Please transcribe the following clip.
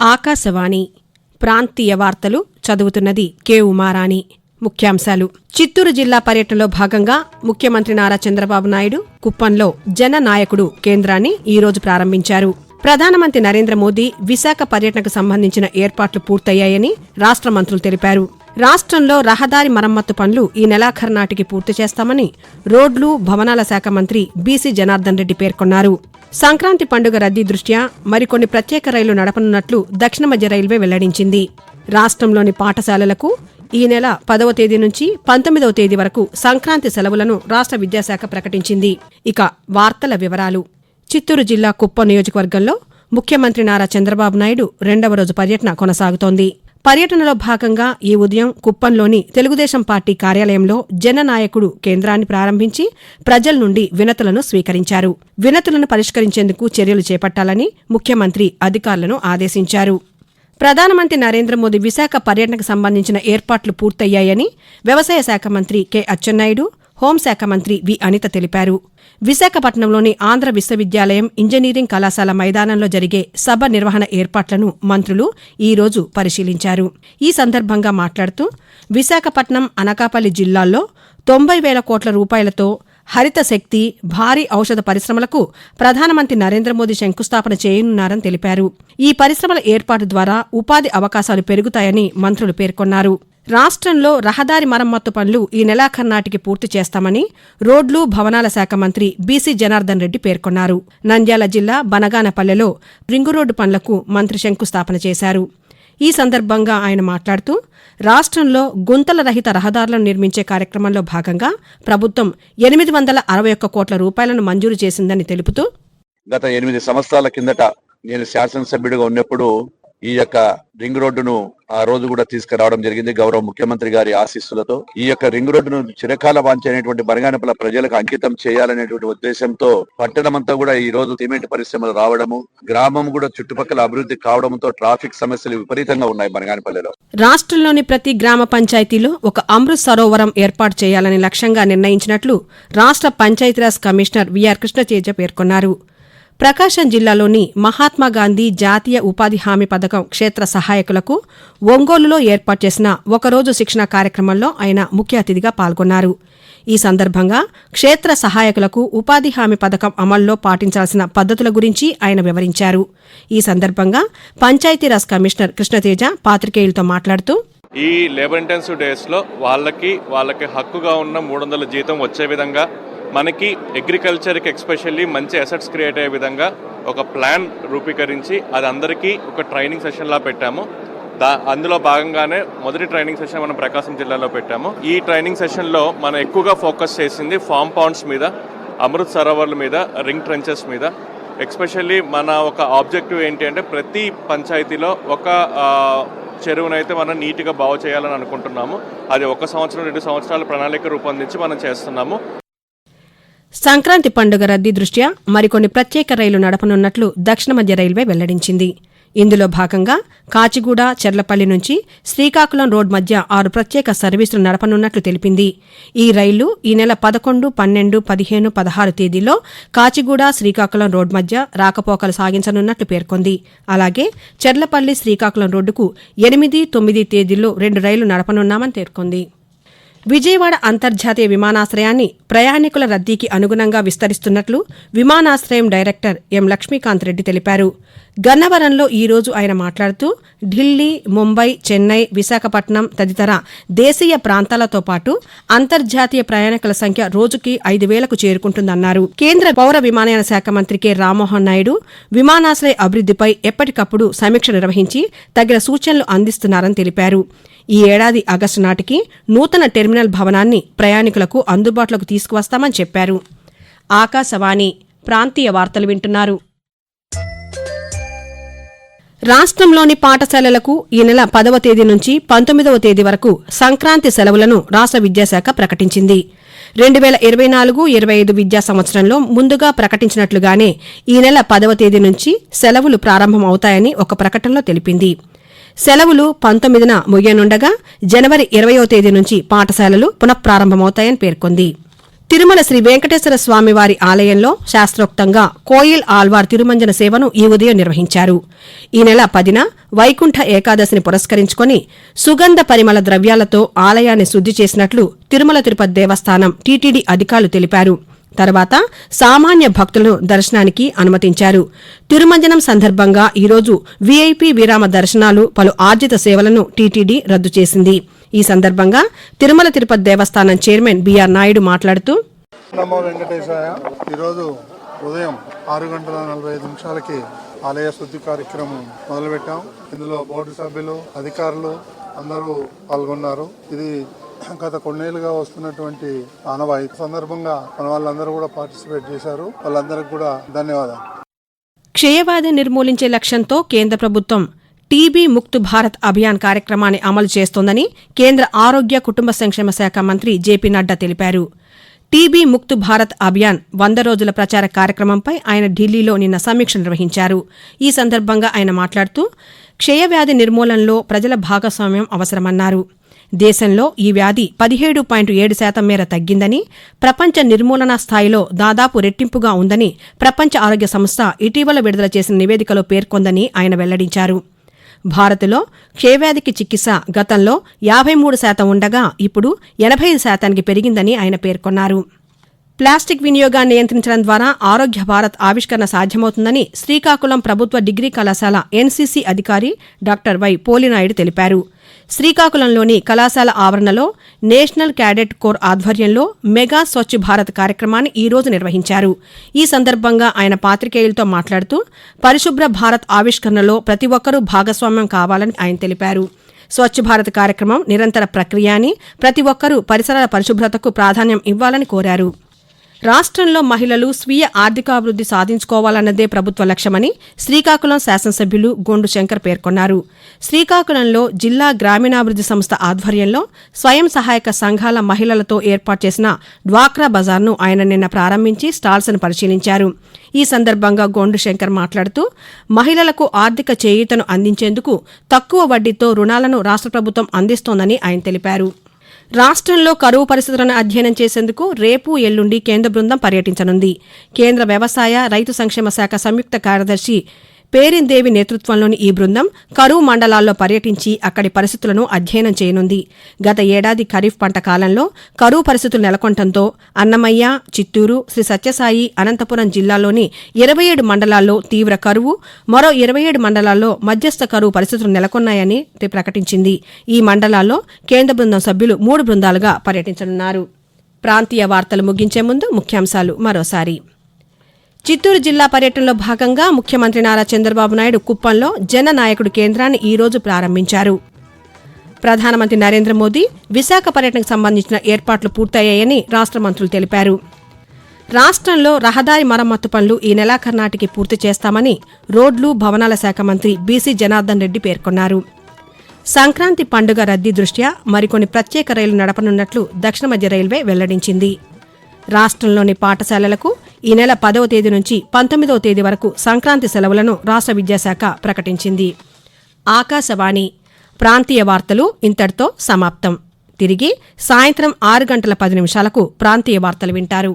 ఆకాశవాణి ప్రాంతీయ వార్తలు చదువుతున్నది కె ఉమారాణి. ముఖ్యాంశాలు. చిత్తూరు జిల్లా పర్యటనలో భాగంగా ముఖ్యమంత్రి నారా చంద్రబాబు నాయుడు కుప్పంలో జన నాయకుడు కేంద్రాన్ని ఈరోజు ప్రారంభించారు. ప్రధానమంత్రి నరేంద్ర మోదీ విశాఖ పర్యటనకు సంబంధించిన ఏర్పాట్లు పూర్తయ్యాయని రాష్ట్ర మంత్రులు తెలిపారు. రాష్ట్రంలో రహదారి మరమ్మత్తు పనులు ఈ నెలాఖరు నాటికి పూర్తి చేస్తామని రోడ్లు భవనాల శాఖ మంత్రి బీసీ జనార్దన్ రెడ్డి పేర్కొన్నారు. సంక్రాంతి పండుగ రద్దీ దృష్ట్యా మరికొన్ని ప్రత్యేక రైళ్ళు నడపనున్నట్లు దక్షిణ మధ్య రైల్వే వెల్లడించింది. రాష్ట్రంలోని పాఠశాలలకు ఈ నెల పదవ తేదీ నుంచి పంతొమ్మిదవ తేదీ వరకు సంక్రాంతి సెలవులను రాష్ట్ర విద్యాశాఖ ప్రకటించింది. ఇక వార్తల వివరాలు. చిత్తూరు జిల్లా కుప్పం నియోజకవర్గంలో ముఖ్యమంత్రి నారా చంద్రబాబు నాయుడు రెండవ రోజు పర్యటన కొనసాగుతోంది. పర్యటనలో భాగంగా ఈ ఉదయం కుప్పంలోని తెలుగుదేశం పార్టీ కార్యాలయంలో జననాయకుడు కేంద్రాన్ని ప్రారంభించి ప్రజల నుండి వినతులను స్వీకరించారు. వినతులను పరిష్కరించేందుకు చర్యలు చేపట్టాలని ముఖ్యమంత్రి అధికారులను ఆదేశించారు. ప్రధానమంత్రి నరేంద్ర మోదీ విశాఖ పర్యటనకు సంబంధించిన ఏర్పాట్లు పూర్తయ్యాయని వ్యవసాయ శాఖ మంత్రి కె అచ్చెన్నాయుడు హోంశాఖ మంత్రి వి. అనిత తెలిపారు. విశాఖపట్నంలోని ఆంధ్ర విశ్వవిద్యాలయం ఇంజనీరింగ్ కళాశాల మైదానంలో జరిగే సభ నిర్వహణ ఏర్పాట్లను మంత్రులు ఈ రోజు పరిశీలించారు. ఈ సందర్భంగా మాట్లాడుతూ విశాఖపట్నం అనకాపల్లి జిల్లాల్లో తొంభై వేల కోట్ల రూపాయలతో హరిత శక్తి భారీ ఔషధ పరిశ్రమలకు ప్రధానమంత్రి నరేంద్ర మోదీ శంకుస్థాపన చేయనున్నారని తెలిపారు. ఈ పరిశ్రమల ఏర్పాటు ద్వారా ఉపాధి అవకాశాలు పెరుగుతాయని మంత్రులు పేర్కొన్నారు. రాష్ట్రంలో రహదారి మరమ్మత్తు పనులు ఈ నెలాఖరు నాటికి పూర్తి చేస్తామని రోడ్లు భవనాల శాఖ మంత్రి బీసీ జనార్దన్ రెడ్డి పేర్కొన్నారు. నంద్యాల జిల్లా బనగానపల్లెలో రింగు రోడ్డు పనులకు మంత్రి శంకుస్థాపన చేశారు. ఈ సందర్భంగా ఆయన మాట్లాడుతూ రాష్ట్రంలో గుంతల రహిత రహదారులను నిర్మించే కార్యక్రమంలో భాగంగా ప్రభుత్వం ఎనిమిది వందల అరవై ఒక్క కోట్ల రూపాయలను మంజూరు చేసిందని తెలుపుతూ గత ఎనిమిది సంవత్సరాల కిందట నేను శాసనసభ్యుడిగా ఉన్నప్పుడు ఈ యొక్క రింగ్ రోడ్డును ఆ రోజు కూడా తీసుకురావడం జరిగింది గౌరవ ముఖ్యమంత్రి గారి ఆశీస్సులతో. ఈ యొక్క రింగ్ రోడ్డును చిరకాల వాంఛైనటువంటి బనగానపల ప్రజలకు అంకితం చేయాలనేటువంటి ఉద్దేశంతో పట్టణమంతా కూడా ఈ రోజు సిమెంట్ పరిశ్రమలు రావడము గ్రామం కూడా చుట్టుపక్కల అభివృద్ధి కావడంతో ట్రాఫిక్ సమస్యలు విపరీతంగా ఉన్నాయి బనగానపల్లిలో రాష్ట్రంలోని ప్రతి గ్రామ పంచాయతీలో ఒక అమృత్ సరోవరం ఏర్పాటు చేయాలని లక్ష్యంగా నిర్ణయించినట్లు రాష్ట్ర పంచాయతీరాజ్ కమిషనర్ విఆర్ కృష్ణ తేజ పేర్కొన్నారు. ప్రకాశం జిల్లాలోని మహాత్మాగాంధీ జాతీయ ఉపాధి హామీ పథకం క్షేత్ర సహాయకులకు ఒంగోలులో ఏర్పాటు చేసిన ఒకరోజు శిక్షణ కార్యక్రమంలో ఆయన ముఖ్య అతిథిగా పాల్గొన్నారు. ఈ సందర్భంగా క్షేత్ర సహాయకులకు ఉపాధి హామీ పథకం అమల్లో పాటించాల్సిన పద్ధతుల గురించి ఆయన వివరించారు. ఈ సందర్భంగా పంచాయతీరాజ్ కమిషనర్ కృష్ణతేజ పాత్రికేయులతో మాట్లాడుతూ ఈ లేబర్ ఇంటెన్సివ్ డేస్లో వాళ్ళకి వాళ్ళకి హక్కుగా ఉన్న మూడు వందల జీతం వచ్చే విధంగా మనకి అగ్రికల్చర్కి ఎక్స్పెషల్లీ మంచి అసెట్స్ క్రియేట్ అయ్యే విధంగా ఒక ప్లాన్ రూపీకరించి అది అందరికీ ఒక ట్రైనింగ్ సెషన్లా పెట్టాము. దా అందులో భాగంగానే మొదటి ట్రైనింగ్ సెషన్ మనం ప్రకాశం జిల్లాలో పెట్టాము. ఈ ట్రైనింగ్ సెషన్లో మనం ఎక్కువగా ఫోకస్ చేసింది ఫామ్ పౌండ్స్ మీద అమృత్ సరోవర్ల మీద రింగ్ ట్రెంచెస్ మీద. ఎక్స్పెషల్లీ మన ఒక ఆబ్జెక్టివ్ ఏంటి అంటే ప్రతి పంచాయతీలో ఒక చెరువునైతే మనం నీట్గా బాగు చేయాలని అనుకుంటున్నాము. అది ఒక సంవత్సరం రెండు సంవత్సరాల ప్రణాళిక రూపొందించి మనం చేస్తున్నాము. సంక్రాంతి పండుగ రద్దీ దృష్ట్యా మరికొన్ని ప్రత్యేక రైలు నడపనున్నట్లు దక్షిణ మధ్య రైల్వే వెల్లడించింది. ఇందులో భాగంగా కాచిగూడ చెర్లపల్లి నుంచి శ్రీకాకుళం రోడ్ మధ్య ఆరు ప్రత్యేక సర్వీసులు నడపనున్నట్లు తెలిపింది. ఈ రైళ్ళు ఈ నెల పదకొండు పన్నెండు పదిహేను పదహారు తేదీల్లో కాచిగూడ శ్రీకాకుళం రోడ్ మధ్య రాకపోకలు సాగించనున్నట్లు పేర్కొంది. అలాగే చెర్లపల్లి శ్రీకాకుళం రోడ్డుకు ఎనిమిది తొమ్మిది తేదీల్లో రెండు రైళ్ళు నడపనున్నామని పేర్కొంది. విజయవాడ అంతర్జాతీయ విమానాశ్రయాన్ని ప్రయాణికుల రద్దీకి అనుగుణంగా విస్తరిస్తున్నట్లు విమానాశ్రయం డైరెక్టర్ ఎం లక్ష్మీకాంత్ రెడ్డి తెలిపారు. గన్నవరంలో ఈరోజు ఆయన మాట్లాడుతూ ఢిల్లీ ముంబై చెన్నై విశాఖపట్నం తదితర దేశీయ ప్రాంతాలతో పాటు అంతర్జాతీయ ప్రయాణికుల సంఖ్య రోజుకి ఐదు వేలకు చేరుకుంటుందన్నారు. కేంద్ర పౌర విమానయాన శాఖ మంత్రి కె రామ్మోహన్ నాయుడు విమానాశ్రయ అభివృద్దిపై ఎప్పటికప్పుడు సమీక్ష నిర్వహించి తగిన సూచనలు అందిస్తున్నారని తెలిపారు. ఈ ఏడాది ఆగస్టు నాటికి నూతన టెర్మినల్ భవనాన్ని ప్రయాణికులకు అందుబాటులోకి తీసుకువస్తామని చెప్పారు. ఆకాశవాణి ప్రాంతీయ వార్తలు వింటున్నారు. రాష్ట్రంలోని పాఠశాలలకు ఈ నెల పదవ తేదీ నుంచి పంతొమ్మిదవ తేదీ వరకు సంక్రాంతి సెలవులను రాష్ట్ర విద్యాశాఖ ప్రకటించింది. రెండు వేల ఇరవై నాలుగు ఇరవై ఐదు విద్యా సంవత్సరంలో ముందుగా ప్రకటించినట్లుగానే ఈ నెల పదవ తేదీ నుంచి సెలవులు ప్రారంభమవుతాయని ఒక ప్రకటనలో తెలిపింది. సెలవులు పంతొమ్మిదిన ముగియనుండగా జనవరి ఇరవయో తేదీ నుంచి పాఠశాలలు పునఃప్రారంభమవుతాయని పేర్కొంది. తిరుమల శ్రీ వెంకటేశ్వర స్వామివారి ఆలయంలో శాస్త్రోక్తంగా కోయిల్ ఆల్వార్ తిరుమంజన సేవను ఈ ఉదయం నిర్వహించారు. ఈ నెల పదిన వైకుంఠ ఏకాదశిని పురస్కరించుకొని సుగంధ పరిమళ ద్రవ్యాలతో ఆలయాన్ని శుద్ది చేసినట్లు తిరుమల తిరుపతి దేవస్థానం టీటీడీ అధికారులు తెలిపారు. తర్వాత సామాన్య భక్తులను దర్శనానికి అనుమతించారు. తిరుమంజనం సందర్భంగా ఈరోజు వీఐపీ విరామ దర్శనాలు పలు ఆర్జిత సేవలను టీటీడీ రద్దు చేసింది. ఈ సందర్భంగా తిరుమల తిరుపతి దేవస్థానం చైర్మన్ బిఆర్ నాయుడు మాట్లాడుతూ నమో వెంకటేశాయ ఈరోజు ఉదయం ఆరు గంటల నలభై ఐదు నిమిషాలకి ఆలయ శుద్ధి కార్యక్రమం మొదలుపెట్టాం. ఇందులో బోర్డు సభ్యులు అధికారులు అందరూ పాల్గొన్నారు. ఇది గత కొన్నేళ్ళుగా వస్తున్నటువంటి ఆనవాయి సందర్భంగా మన వాళ్ళందరూ కూడా పార్టిసిపేట్ చేశారు. వాళ్ళందరికీ కూడా ధన్యవాదాలు. క్షయవ్యాధి నిర్మూలించే లక్ష్యంతో కేంద్ర ప్రభుత్వం టీబీ ముక్త్ భారత్ అభియాన్ కార్యక్రమాన్ని అమలు చేస్తోందని కేంద్ర ఆరోగ్య కుటుంబ సంక్షేమ శాఖ మంత్రి జేపీ నడ్డా తెలిపారు. టీబీ ముక్త్ భారత్ అభియాన్ వంద రోజుల ప్రచార కార్యక్రమంపై ఆయన ఢిల్లీలో నిన్న సమీక్ష నిర్వహించారు. ఈ సందర్భంగా ఆయన మాట్లాడుతూ క్షయవ్యాధి నిర్మూలనలో ప్రజల భాగస్వామ్యం అవసరమన్నారు. దేశంలో ఈ వ్యాధి పదిహేడు పాయింట్ ఏడు శాతం మేర తగ్గిందని ప్రపంచ నిర్మూలన స్థాయిలో దాదాపు రెట్టింపుగా ఉందని ప్రపంచ ఆరోగ్య సంస్థ ఇటీవల విడుదల చేసిన నివేదికలో పేర్కొందని ఆయన వెల్లడించారు. భారత్లో క్షయవ్యాధికి చికిత్స గతంలో యాభై మూడు శాతం ఉండగా ఇప్పుడు ఎనభై ఐదు శాతానికి పెరిగిందని ఆయన పేర్కొన్నారు. ప్లాస్టిక్ వినియోగాన్ని నియంత్రించడం ద్వారా ఆరోగ్య భారత్ ఆవిష్కరణ సాధ్యమవుతుందని శ్రీకాకుళం ప్రభుత్వ డిగ్రీ కళాశాల ఎన్సీసీ అధికారి డాక్టర్ వై పోలినాయుడు తెలిపారు. శ్రీకాకుళంలోని కళాశాల ఆవరణలో నేషనల్ క్యాడెట్ కోర్ ఆధ్వర్యంలో మెగా స్వచ్ఛ భారత్ కార్యక్రమాన్ని ఈరోజు నిర్వహించారు. ఈ సందర్భంగా ఆయన పాత్రికేయులతో మాట్లాడుతూ పరిశుభ్ర భారత్ ఆవిష్కరణలో ప్రతి ఒక్కరూ భాగస్వామ్యం కావాలని ఆయన తెలిపారు. స్వచ్ఛ భారత్ కార్యక్రమం నిరంతర ప్రక్రియ అని ప్రతి ఒక్కరూ పరిసరాల పరిశుభ్రతకు ప్రాధాన్యం ఇవ్వాలని కోరారు. రాష్ట్రంలో మహిళలు స్వీయ ఆర్థికాభివృద్ధి సాధించుకోవాలన్నదే ప్రభుత్వ లక్ష్యమని శ్రీకాకుళం శాసనసభ్యులు గొండు శంకర్ పేర్కొన్నారు. శ్రీకాకుళంలో జిల్లా గ్రామీణాభివృద్ధి సంస్థ ఆధ్వర్యంలో స్వయం సహాయక సంఘాల మహిళలతో ఏర్పాటు చేసిన డ్వాక్రా బజార్ను ఆయన నిన్న ప్రారంభించి స్టాల్స్ను పరిశీలించారు. ఈ సందర్భంగా గోండు శంకర్ మాట్లాడుతూ మహిళలకు ఆర్థిక చేయూతను అందించేందుకు తక్కువ వడ్డీతో రుణాలను రాష్ట్ర ప్రభుత్వం అందిస్తోందని ఆయన తెలిపారు. రాష్ట్రంలో కరువు పరిస్థితులను అధ్యయనం చేసేందుకు రేపు ఎల్లుండి కేంద్ర బృందం పర్యటించనుంది. కేంద్ర వ్యవసాయ రైతు సంక్షేమ శాఖ సంయుక్త కార్యదర్శి పేరిందేవి నేతృత్వంలోని ఈ బృందం కరువు మండలాల్లో పర్యటించి అక్కడి పరిస్థితులను అధ్యయనం చేయనుంది. గత ఏడాది ఖరీఫ్ పంట కాలంలో కరువు పరిస్థితులు నెలకొనడంతో అన్నమయ్య చిత్తూరు శ్రీ సత్యసాయి అనంతపురం జిల్లాలోని ఇరవై ఏడు మండలాల్లో తీవ్ర కరువు మరో ఇరవై ఏడు మండలాల్లో మధ్యస్థ కరువు పరిస్థితులు నెలకొన్నాయని ప్రకటించింది. ఈ మండలాల్లో కేంద్ర బృందం సభ్యులు మూడు బృందాలుగా పర్యటించనున్నారు. ప్రాంతీయ వార్తలు ముగించే ముందు ముఖ్యాంశాలు మరోసారి. చిత్తూరు జిల్లా పర్యటనలో భాగంగా ముఖ్యమంత్రి నారా చంద్రబాబు నాయుడు కుప్పంలో జననాయకుడు కేంద్రాన్ని ఈ రోజు ప్రారంభించారు. ప్రధానమంత్రి నరేంద్ర మోదీ విశాఖ పర్యటనకు సంబంధించిన ఏర్పాట్లు పూర్తయ్యాయని రాష్ట్ర మంత్రులు తెలిపారు. రాష్ట్రంలో రహదారి మరమ్మతు పనులు ఈ నెలాఖరు నాటికి పూర్తి చేస్తామని రోడ్లు భవనాల శాఖ మంత్రి బీసీ జనార్దన్ రెడ్డి పేర్కొన్నారు. సంక్రాంతి పండుగ రద్దీ దృష్ట్యా మరికొన్ని ప్రత్యేక రైలు నడపనున్నట్లు దక్షిణ మధ్య రైల్వే వెల్లడించింది. రాష్ట్రంలోని పాఠశాలలకు ఈ నెల పదవ తేదీ నుంచి పంతొమ్మిదవ తేదీ వరకు సంక్రాంతి సెలవులను రాష్ట్ర విద్యాశాఖ ప్రకటించింది. ఆకాశవాణి ప్రాంతీయ వార్తలు ఇంతటితో సమాప్తం. తిరిగి సాయంత్రం ఆరు గంటల పది నిమిషాలకు ప్రాంతీయ వార్తలు వింటారు.